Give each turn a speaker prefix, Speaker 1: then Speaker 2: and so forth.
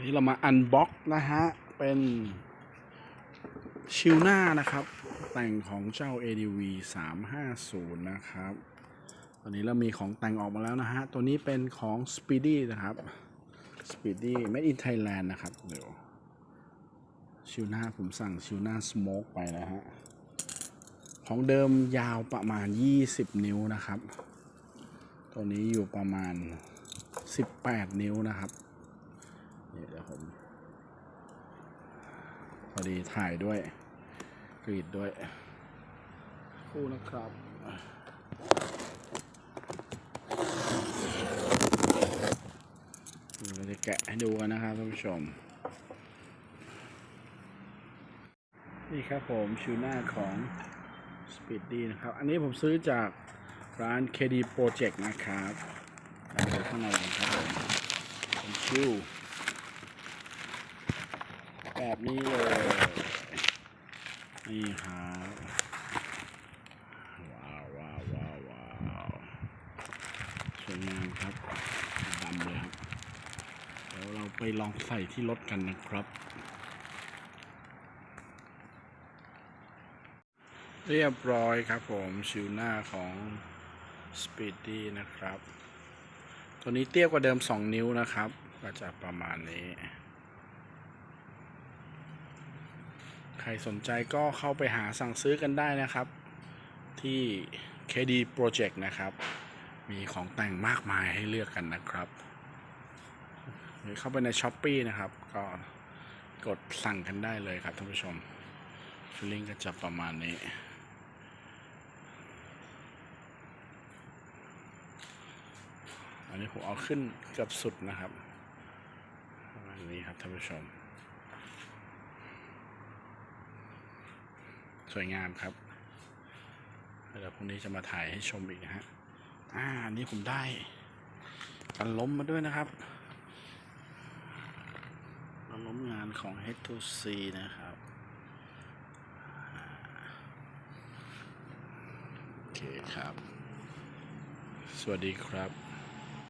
Speaker 1: วันนี้เรามาอันบ็อกนะฮะ เป็นชิลหน้านะครับ แต่งของเจ้า ADV 350 นะครับ ตอนนี้เรามีของแต่งออกมาแล้วนะฮะ ตัวนี้เป็นของ Speedy นะครับ Speedy Made in Thailand นะครับ เดี๋ยว ชิลหน้าผมสั่งชิลหน้าสโมกไปนะฮะ ของเดิมยาวประมาณ 20 นิ้วนะครับ ตัวนี้อยู่ประมาณ 18 นิ้วนะครับ นี่เดี๋ยวผม พอดีถ่ายด้วย กรีดด้วย คู่นะครับเราจะแกะให้ดูกันนะครับท่านผู้ชม นี่ครับผมชูหน้าของ Speedy นะครับ อันนี้ผมซื้อจากร้าน KD Project นะครับเราดูข้างในกันครับผมเป็นชิว แบบนี้เลยนี่ครับว้าวว้าวว้าวว้าวสวยงามครับดำเลยครับเดี๋ยวเราไปลองใส่ที่รถกันนะครับ เรียบร้อยครับผมชิวหน้าของ Speedy นะครับ ตัวนี้เตี้ยกว่าเดิม 2 นิ้วนะครับ ก็จะประมาณนี้ ใครสนใจก็เข้าไปหาสั่งซื้อกันได้นะครับ ที่ KD Project นะครับ มีของแต่งมากมายให้เลือกกันนะครับ หรือเข้าไปใน s h อ p e e นะครับ ก็กดสั่งกันได้เลยครับท่านผู้ชมฟิลลิ่งก็จะประมาณนี้อันนี้ผมเอาขึ้นกือบสุดนะครับประมาณนี้ครับท่านผู้ชม สวยงามครับเดี๋ยวพรุ่งนี้จะมาถ่ายให้ชมอีกนะฮะอ่าอันนี้ผมได้กันล้มมาด้วยนะครับกันล้มงานของ H2C นะครับโอเคครับ สวัสดีครับ